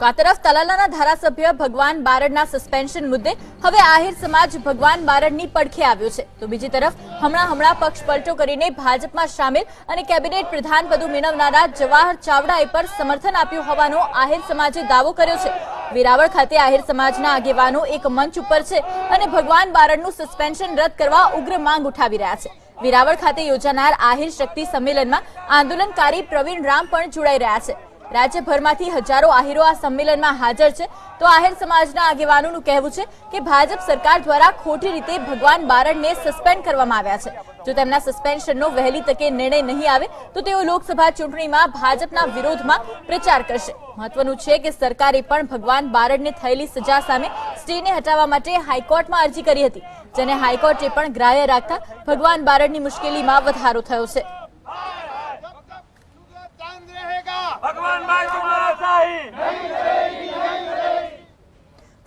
તો આ તરફ તલાલાના ધારાસભ્ય ભગવાન બારડના સસ્પેન્શન મુદ્દે હવે આહિર સમાજ ભગવાન બારડની પડખે આવ્યો છે. તો બીજી તરફ, હમણાં હમણાં પક્ષ પલટો કરીને ભાજપમાં સામેલ અને કેબિનેટ પ્રધાન પદુ મેળવનારા જવાહર ચાવડાએ પર સમર્થન આપ્યું હોવાનો આહિર સમાજે દાવો કર્યો છે. વેરાવળ ખાતે આહિર સમાજના આગેવાનો એક મંચ ઉપર છે અને ભગવાન બારડનું સસ્પેન્શન રદ કરવા ઉગ્ર માંગ ઉઠાવી રહ્યા છે. વેરાવળ ખાતે યોજાનાર આહિર શક્તિ સંમેલનમાં આંદોલનકારી પ્રવીણ રામ પણ જોડાઈ રહ્યા છે. રાજ્યભરમાંથી હજારો આહીરો આ સંમેલનમાં હાજર છે. તો આહિર સમાજના આગેવાનોનું કહેવું છે કે ભાજપ સરકાર દ્વારા ખોટી રીતે ભગવાન બારડને સસ્પેન્ડ કરવામાં આવ્યા છે. જો તેમના સસ્પેન્શનનો વહેલી તકે નિર્ણય નહીં આવે, તો તેઓ લોકસભા ચૂંટણીમાં ભાજપના વિરોધમાં પ્રચાર કરશે. મહત્વનું છે કે સરકારે પણ ભગવાન બારડને થયેલી સજા સામે સ્ટેને હટાવવા માટે હાઈકોર્ટમાં અરજી કરી હતી. જેને હાઈકોર્ટે પણ ગ્રાહ્ય રાખતા ભગવાન બારડની મુશ્કેલીમાં વધારો થયો છે.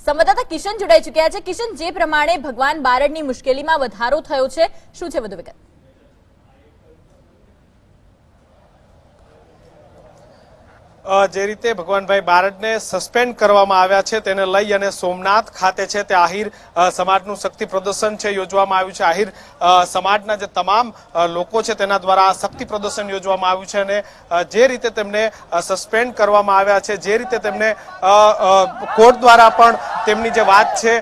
સંવાદદાતા કિશન જોડાઈ ચુક્યા છે. કિશન, જે પ્રમાણે ભગવાન બારડની મુશ્કેલીમાં વધારો થયો છે, શું છે વધુ વિગત? જે રીતે ભગવાનભાઈ બારડને સસ્પેન્ડ કરવામાં આવ્યા છે, તેને લઈ અને સોમનાથ ખાતે છે તે આહિર સમાજનું શક્તિ પ્રદર્શન છે યોજવામાં આવ્યું છે. આહિર સમાજના જે તમામ લોકો છે તેના દ્વારા શક્તિ પ્રદર્શન યોજવામાં આવ્યું છે અને જે રીતે તેમને સસ્પેન્ડ કરવામાં આવ્યા છે, જે રીતે તેમને કોર્ટ દ્વારા પણ તેમની જે વાત છે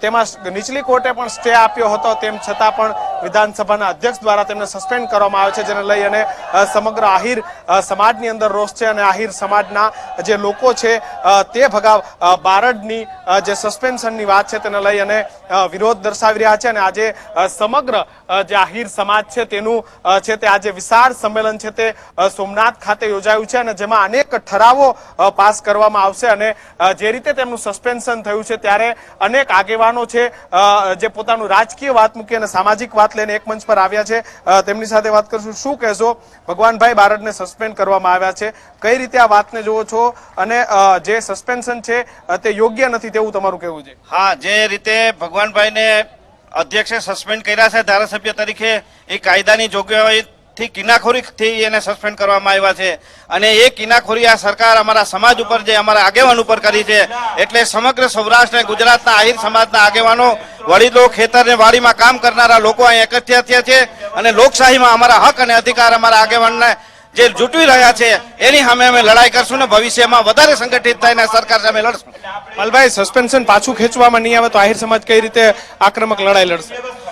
તેમાં નીચલી કોર્ટે પણ સ્ટે આપ્યો હતો, તેમ છતાં પણ વિધાનસભાના અધ્યક્ષ દ્વારા તેમને સસ્પેન્ડ કરવામાં આવે છે, જેને લઈ અને સમગ્ર આહિર સમાજની અંદર રોષ છે અને આહિર સમાજના જે લોકો છે તે ભગાવ બારડની જે સસ્પેન્શનની વાત છે તેને લઈ અને વિરોધ દર્શાવી રહ્યા છે અને આજે સમગ્ર જે આહિર સમાજ છે તેનું છે તે આજે વિશાળ સંમેલન છે તે સોમનાથ ખાતે યોજાયું છે અને જેમાં અનેક ઠરાવો પાસ કરવામાં આવશે અને જે રીતે તેમનું સસ્પેન્શન થયું છે ત્યારે અનેક આગેવાનો છે જે પોતાનું રાજકીય વાત મૂકી અને સામાજિક વાત લઈને એક મંચ પર આવ્યા છે. તેમની સાથે વાત કરશું. શું કહેશો? ભગવાનભાઈ બારડને સસ્પેન્ડ કરવામાં આવ્યા છે. કઈ રીતે આ વાતને જોવો છો? અને જે સસ્પેન્શન છે તે યોગ્ય નથી તેવું તમારું કહેવું છે? હા, જે રીતે ભગવાનભાઈને અધ્યક્ષે સસ્પેન્ડ કર્યા છે ધારાસભ્ય તરીકે, એ કાયદાની જોગવાઈથી કિનાખોરીથી એને સસ્પેન્ડ કરવામાં આવ્યા છે. અને એ કિનાખોરી આ સરકાર અમારા સમાજ ઉપર જે અમારા આગેવાન ઉપર કરી છે, એટલે સમગ્ર સૌરાષ્ટ્ર અને ગુજરાતના આહિર સમાજના આગેવાનો, વડીલો, ખેતર ને વાડીમાં કામ કરનારા લોકો અહીં એકઠ્યા થયા છે અને લોકશાહીમાં અમારા હક અને અધિકાર અમારા આગેવાનને જે જૂટવી રહ્યા છે, એની સામે અમે લડાઈ કરશું ને ભવિષ્યમાં વધારે સંગઠિત થઈને સરકાર સામે લડશું. મલભાઈ સસ્પેન્શન પાછું ખેંચવામાં નહીં આવે તો આહિર સમાજ કઈ રીતે આક્રમક લડાઈ લડશે?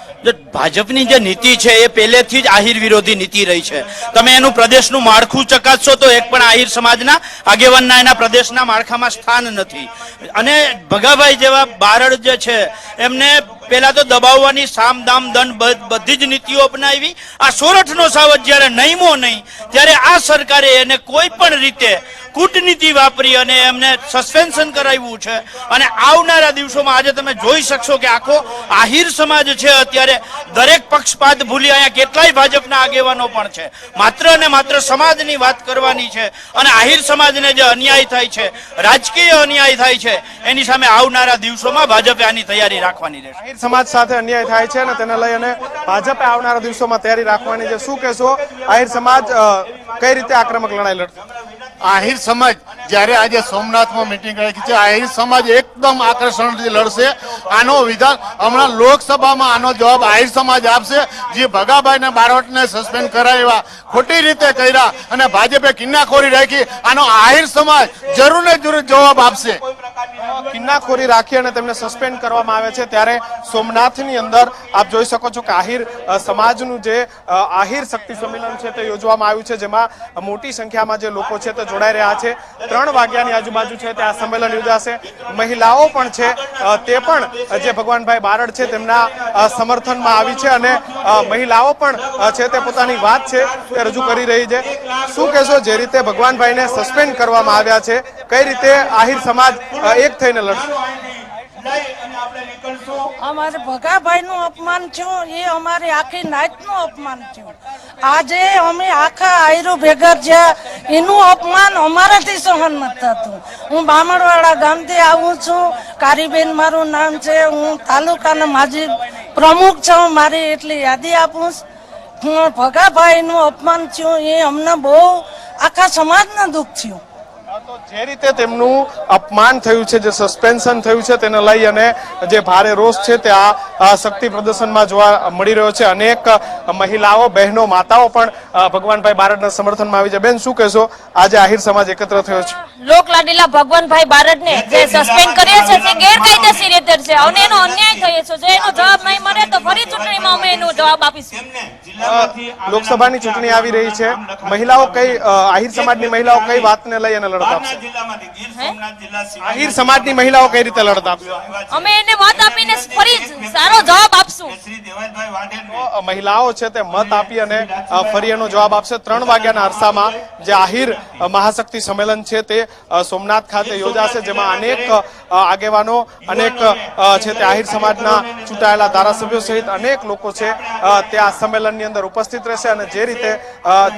ભાજપની જે નીતિ છે એ પહેલેથી જ આહિર વિરોધી નીતિ રહી છે. તમે એનું પ્રદેશનું માળખું ચકાસશો તો એક પણ આહિર સમાજના આગેવાનના એના પ્રદેશના માળખામાં સ્થાન નથી. અને ભગાભાઈ જેવા બારડ જે છે, એમને પેલા તો દબાવવાની સામ દામ દંડ બધી જ નીતિઓ અપનાવી. આ સોરઠનો સાવજ જ્યારે નહીમો નહીં ત્યારે આ સરકારે એને કોઈ પણ રીતે કૂટનીતિ વાપરી અને એમને સસ્પેન્શન કરાવ્યું છે. અને આવનારા દિવસોમાં આજે તમે જોઈ શકશો કે આખો આહિર સમાજ છે, અત્યારે દરેક પક્ષપાત ભૂલી અહીંયા કેટલાય ભાજપના આગેવાનો પણ છે. માત્ર અને માત્ર સમાજની વાત કરવાની છે અને આહિર સમાજને જે અન્યાય થાય છે, રાજકીય અન્યાય થાય છે, એની સામે આવનારા દિવસોમાં ભાજપે આની તૈયારી રાખવાની રહેશે. સમાજ સાથે અન્યાય થાય છે અને તેને લઈ અને ભાજપે આવનારા દિવસોમાં તૈયારી રાખવાની છે. શું કહેશો? આહિર સમાજ કઈ રીતે આક્રમક લડાઈ લડશે? આહિર સમાજ જ્યારે આજે સોમનાથમાં મિટિંગ રાખી છે, આહિર સમાજ એકદમ આકર્ષણથી લડશે. આનો વિધાન હમણાં લોકસભામાં આનો જવાબ આહિર સમાજ આપશે. જે ભગાભાઈને બારોટને સસ્પેન્ડ કરાવ્યા, ખોટી રીતે કર્યા અને ભાજપે કિન્નાખોરી રાખી, આનો આહિર સમાજ જરૂર ને જરૂર જવાબ આપશે. કિન્નાખોરી રાખી અને તેમને સસ્પેન્ડ કરવામાં આવે છે, ત્યારે સોમનાથની અંદર આપ જોઈ શકો છો કે આહિર સમાજનું જે આહિર શક્તિ સંમેલન છે તે યોજવામાં આવ્યું છે, જેમાં મોટી સંખ્યામાં જે લોકો છે તે જોડાઈ રહ્યા છે. ત્રણ વાગ્યાની આજુબાજુ છે તે આ સંમેલન યોજાશે. મહિલાઓ પણ છે તે પણ જે ભગવાનભાઈ બારડ છે, તેમના સમર્થનમાં આવી છે અને મહિલાઓ પણ છે તે પોતાની વાત છે તે રજૂ કરી રહી છે. શું કહેશો જે રીતે ભગવાનભાઈને સસ્પેન્ડ કરવામાં આવ્યા છે? કઈ રીતે આહિર સમાજ એક થઈને લડશે? અમારે ભગાભાઈ નું અપમાન થયું, એ અમારી આખી નાઈટનું અપમાન થયું. આજે અમે આખા આયરો ભેગા જ્યાં એનું અપમાન અમારાથી સહન નથી થતું. હું બામણવાડા ગામથી આવું છું. કારીબેન મારું નામ છે. હું તાલુકાના માજી પ્રમુખ છું. મારી એટલી યાદી આપું હું ભગાભાઈ નું અપમાન થયું. એ અમને બહુ આખા સમાજને દુઃખ થયું. તો જે રીતે તેમનું અપમાન થયું છે જે સસ્પેન્શન થયું છે તેને લઈ અને જે ભારે રોષ છે તે આ શક્તિ પ્રદર્શનમાં જોવા મળી રહ્યો છે. અનેક મહિલાઓ બહેનો માતાઓ પણ ભગવાનભાઈ બારડના સમર્થનમાં આવી છે. બેન શું કહેશો? આજે આહિર સમાજ એકત્ર થયો છે. લોક લાડીલા ભગવાનભાઈ બારડને જે સસ્પેન્ડ કર્યો છે તે ગેરકાયદેસર રીતે છે. અને એનો અન્યાય થયો છે. જો એનો જવાબ નહીં મળે તો ફરી ચૂંટણીમાં અમે એનો જવાબ આપીશું. લોકસભાની ચૂંટણી આવી રહી છે. મહિલાઓ કઈ આહિર સમાજની મહિલાઓ કઈ વાતને લઈ અને લડત આપશે? આહિર સમાજની મહિલાઓ કઈ રીતે લડત આપશે? અમે એને મત આપીને મહિલાઓ છે તે મત આપી અને ફરી એનો જવાબ આપશે. ત્રણ વાગ્યાના અરસામાં જે આહિર મહાશક્તિ સંમેલન છે તે સોમનાથ ખાતે યોજાશે, જેમાં અનેક આગેવાનો, અનેક છે તે આહિર સમાજના ચૂંટાયેલા ધારાસભ્યો સહિત અનેક લોકો છે તે આ સંમેલનની અંદર ઉપસ્થિત રહેશે અને જે રીતે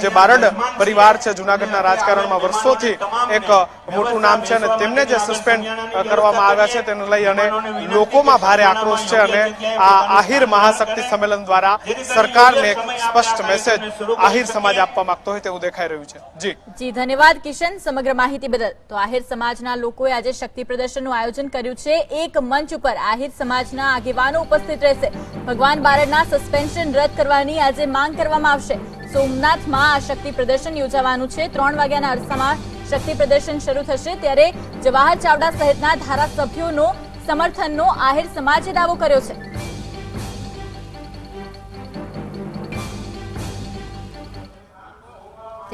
જે બારડ પરિવાર છે જુનાગઢના રાજકારણમાં વર્ષોથી એક મોટું નામ છે અને તેમને જે સસ્પેન્ડ કરવામાં આવ્યા છે તેને લઈ અને લોકોમાં ભારે આક્રોશ છે અને આ આહિર મહાશક્તિ સંમેલન દ્વારા સરકારને એક સ્પષ્ટ મેસેજ આહિર સમાજ આપવા માંગતો હોય તેવું દેખાઈ રહ્યું છે. જી. જી, ધન્યવાદ કિશન સમગ્ર માહિતી બદલ. તો આહિર સમાજના લોકોએ આજે શક્તિ પ્રદર્શનનું આયોજન કર્યું છે. એક મંચ ઉપર આહિર સમાજના આગેવાનો ઉપસ્થિત રહેશે. ભગવાન બારડના સસ્પેન્શન રદ કરવાની આજે માંગ કરવામાં આવશે. સોમનાથમાં આ શક્તિ પ્રદર્શન યોજાવાનું છે. ત્રણ વાગ્યાના અરસામાં શક્તિ પ્રદર્શન શરૂ થશે. ત્યારે જવાહર ચાવડા સહિતના ધારાસભ્યોનો સમર્થનનો આહિર સમાજે દાવો કર્યો છે.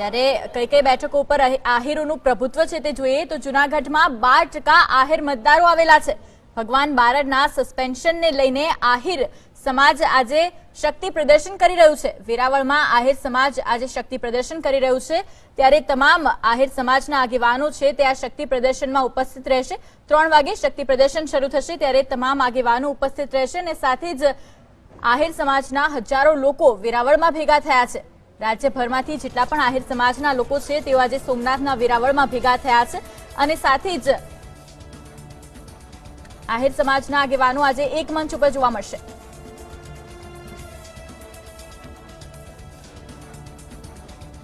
ત્યારે કઈ કઈ બેઠકો ઉપર આહિ- આહિરોનું પ્રભુત્વ છે તે જોઈએ તો જુનાગઢમાં બાર ટકા આહિર મતદારો આવેલા છે. ભગવાન બારડના સસ્પેન્શનને લઈને આહિર સમાજ આજે શક્તિ પ્રદર્શન કરી રહ્યું છે. વેરાવળમાં આહિર સમાજ આજે શક્તિ પ્રદર્શન કરી રહ્યું છે. ત્યારે તમામ આહિર સમાજના આગેવાનો છે તે આ શક્તિ પ્રદર્શનમાં ઉપસ્થિત રહેશે. ત્રણ વાગે શક્તિ પ્રદર્શન શરૂ થશે ત્યારે તમામ આગેવાનો ઉપસ્થિત રહેશે અને સાથે જ આહિર સમાજના હજારો લોકો વેરાવળમાં ભેગા થયા છે. રાજ્યભરમાંથી જેટલા પણ આહિર સમાજના લોકો છે, તેઓ આજે સોમનાથના વેરાવળમાં ભેગા થયા છે. અને સાથે જ આહિર સમાજના આગેવાનો આજે એક મંચ ઉપર જોવા મળશે.